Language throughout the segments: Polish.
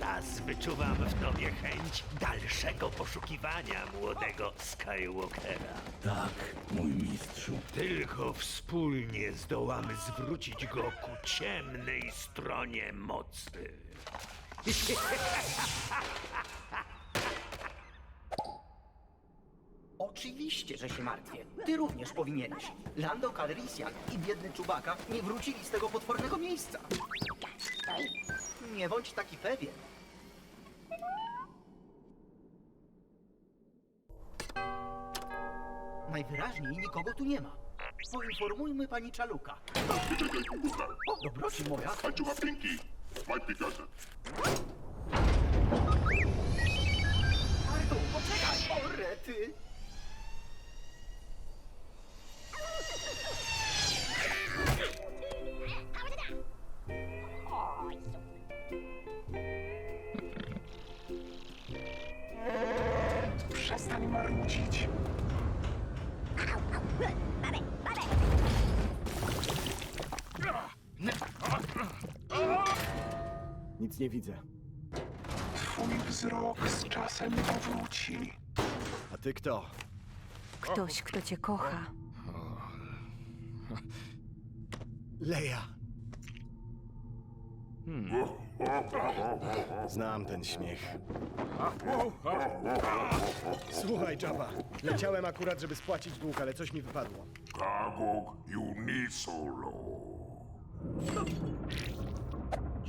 teraz wyczuwam w tobie chęć dalszego poszukiwania młodego Skywalkera. Tak, mój mistrzu. Tylko wspólnie zdołamy zwrócić go ku ciemnej stronie mocy. Oczywiście, że się martwię. Ty również powinieneś. Lando Calrissian i biedny Czubaka nie wrócili z tego potwornego miejsca. Nie bądź taki pewien. Najwyraźniej nikogo tu nie ma. Poinformujmy pani Czaluka. O, dobroci moja. Chodź! Chodź, Pikachu! Artu, poczekaj! O, rety! Przestań marudzić. Nic nie widzę. Twój wzrok z czasem powróci. A ty kto? Ktoś, kto cię kocha. Leja. Znam ten śmiech. Słuchaj, Jabba. Leciałem akurat, żeby spłacić dług, ale coś mi wypadło. Kagok Unisolo.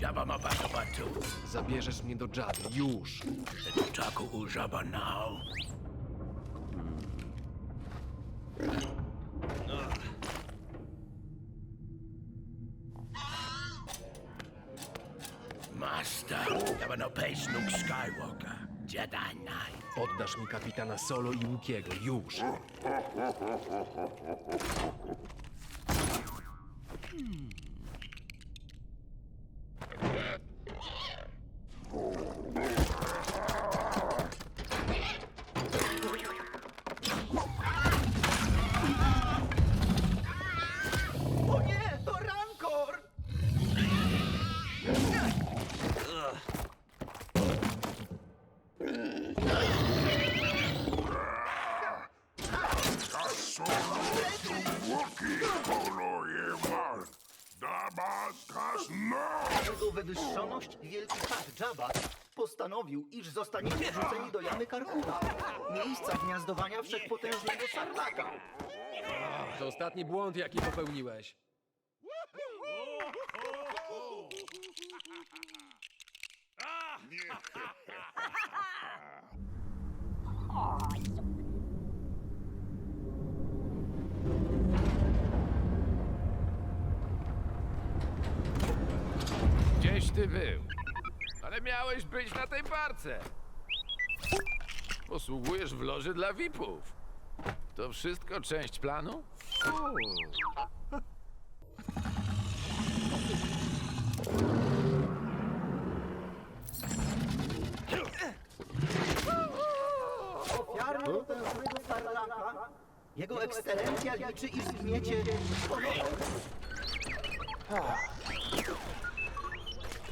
Jabba ma batu batu. Zabierzesz mnie do Jady, już! Czaku u Jabba now. Master, Jabba no pace Luke Skywalker. Jedi Knight. Oddasz mi kapitana Solo i Łukiego, już! Wielki Hak Jabba, postanowił, iż zostaniecie wrzuceni do jamy Karkuna, miejsca gniazdowania wszechpotężnego sarlaka. To ostatni błąd, jaki popełniłeś. Gdzieś ty był. Ale miałeś być na tej parce. Posługujesz w loży dla VIP-ów. To wszystko część planu? Ofiarą potężnego sarlaka, jego ekscelencja liczy, iż zgniecie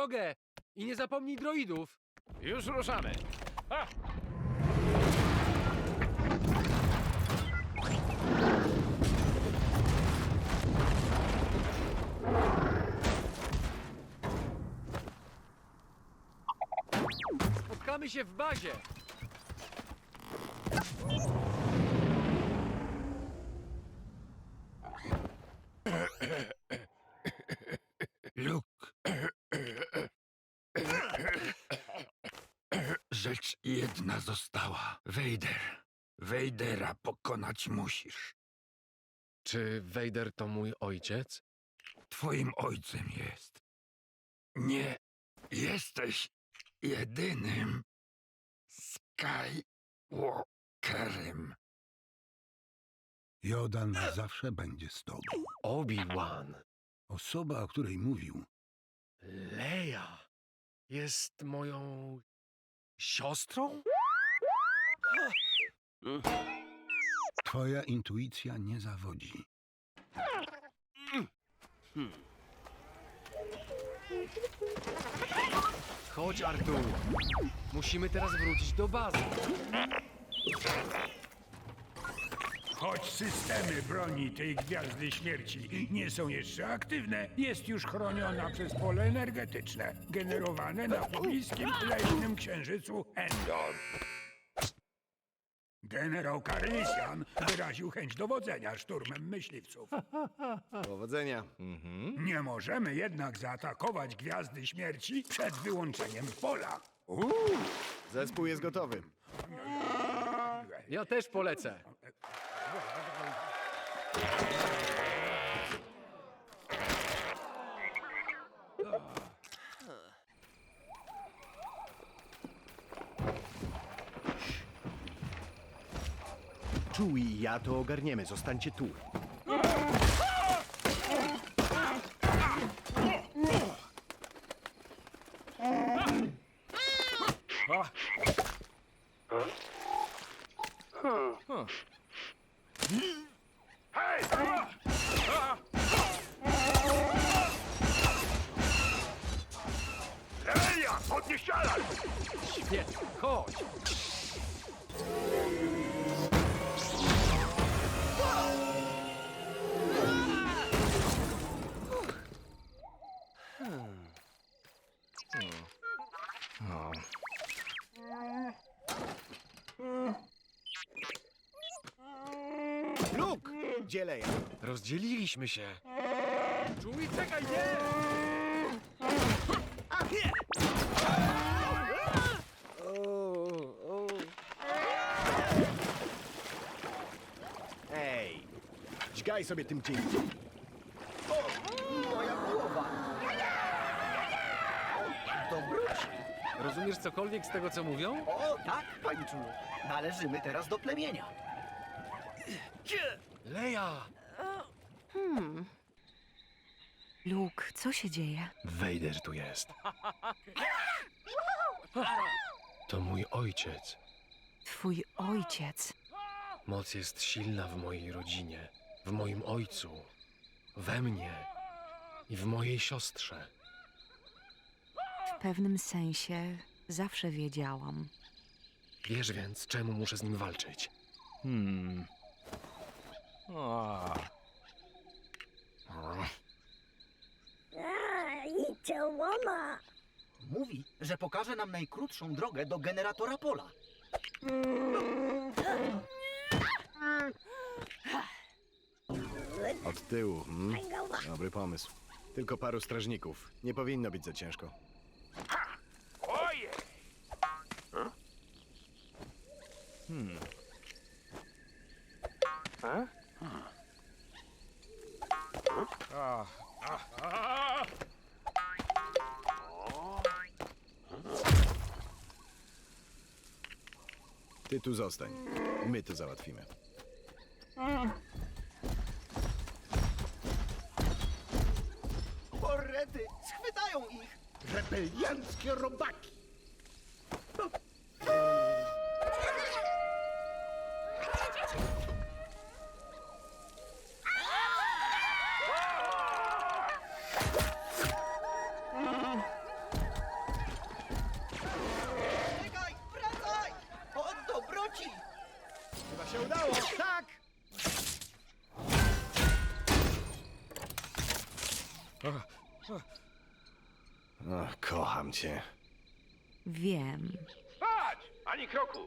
drogę! I nie zapomnij droidów! Już ruszamy. Spotkamy się w bazie! Została. Wejder. Wejdera pokonać musisz. Czy Vader to mój ojciec? Twoim ojcem jest. Nie jesteś jedynym Skywalkerem. Jodan zawsze będzie z tobą. Obi-Wan. Osoba, o której mówił, Leia jest moją siostrą? Twoja intuicja nie zawodzi. Chodź, Artur. Musimy teraz wrócić do bazy. Choć systemy broni tej Gwiazdy Śmierci nie są jeszcze aktywne, jest już chroniona przez pole energetyczne, generowane na pobliskim leśnym księżycu Endor. Generał Carlisian wyraził chęć dowodzenia szturmem myśliwców. Powodzenia. Nie możemy jednak zaatakować Gwiazdy Śmierci przed wyłączeniem pola. Uuu, Zespół jest gotowy. Ja też polecę. Chewie i ja to ogarniemy, zostańcie tu. Leia? Rozdzieliliśmy się. Czuj, czekaj, nie! Ej! Dźgaj sobie tym dzień. Moja głowa. Dobroci. Rozumiesz cokolwiek z tego, co mówią? O, tak, paniczu. Należymy teraz do plemienia. Leia! Luke, co się dzieje? Vader tu jest. To mój ojciec. Twój ojciec. Moc jest silna w mojej rodzinie, w moim ojcu, we mnie i w mojej siostrze. W pewnym sensie zawsze wiedziałam. Wiesz więc, czemu muszę z nim walczyć? Mówi, że pokaże nam najkrótszą drogę do generatora pola. Od tyłu. Hmm? Dobry pomysł. Tylko paru strażników. Nie powinno być za ciężko. Ojej! Ty tu zostań. My to załatwimy. Porrety, schwytają ich! Rebelianckie robaki! Ach, kocham cię. Wiem. Patrz! Ani kroku!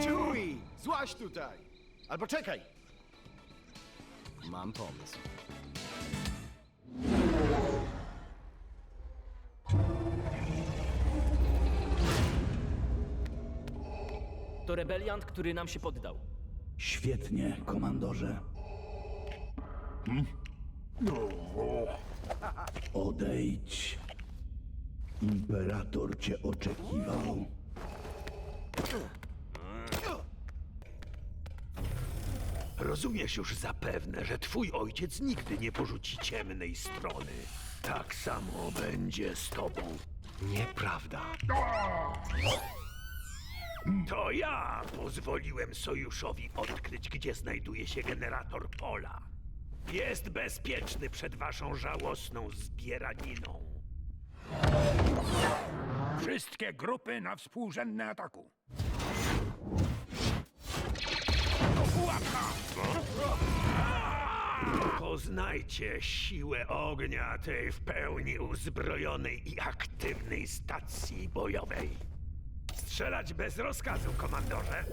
Chewie! Złaź tutaj! Albo czekaj! Mam pomysł. To rebeliant, który nam się poddał. Świetnie, komandorze. Odejdź. Imperator cię oczekiwał. Rozumiesz już zapewne, że twój ojciec nigdy nie porzuci ciemnej strony. Tak samo będzie z tobą. Nieprawda. To ja pozwoliłem sojuszowi odkryć, gdzie znajduje się generator pola. Jest bezpieczny przed waszą żałosną zbieraniną. Wszystkie grupy na współrzędne ataku. Do pułapka! Poznajcie siłę ognia tej w pełni uzbrojonej i aktywnej stacji bojowej. Strzelać bez rozkazu, komandorze.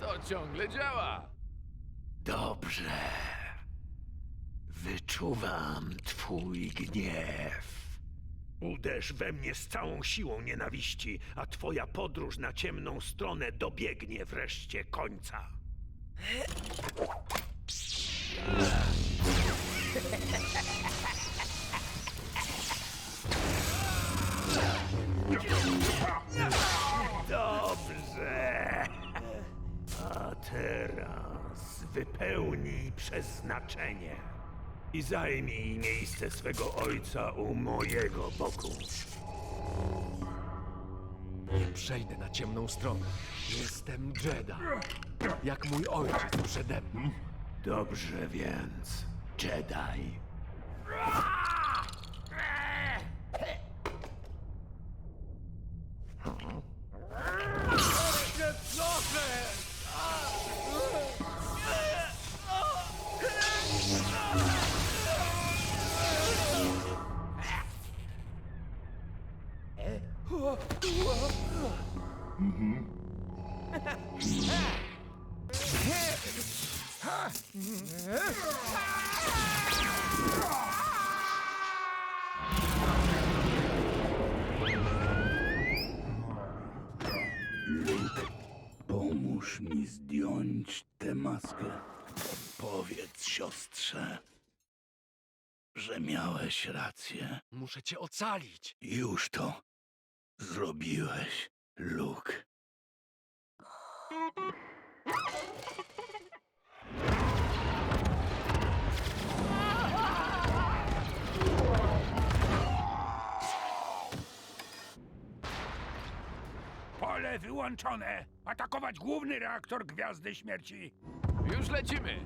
To ciągle działa! Dobrze. Wyczuwam twój gniew. Uderz we mnie z całą siłą nienawiści, a twoja podróż na ciemną stronę dobiegnie wreszcie końca. Dobrze. A teraz wypełnij przeznaczenie i zajmij miejsce swego ojca u mojego boku. Nie przejdę na ciemną stronę. Jestem Jedi. Jak mój ojciec przede mną. Dobrze więc, Jedi. Pomóż mi zdjąć tę maskę. Powiedz siostrze, że miałeś rację. Muszę cię ocalić. Już to zrobiłeś, Luke. Wyłączone! Atakować główny reaktor Gwiazdy Śmierci! Już lecimy!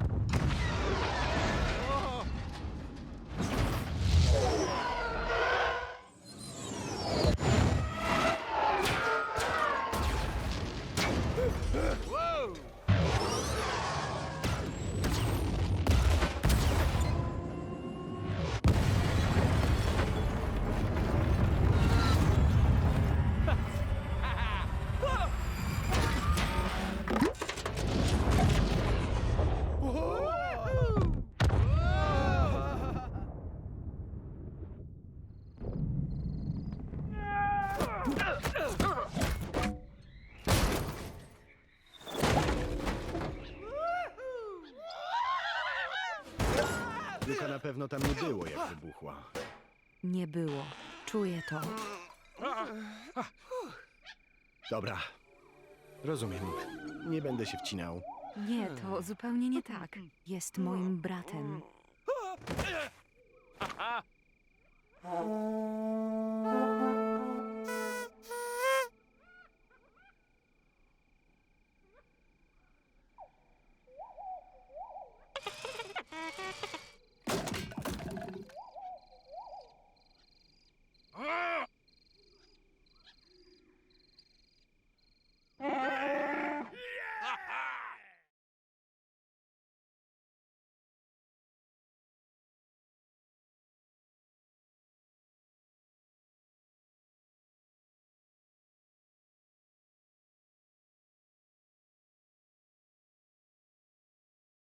Luka na pewno tam nie było, jak wybuchła. Nie było. Czuję to. Dobra. Rozumiem. Nie będę się wcinał. Nie, to zupełnie nie tak. Jest moim bratem.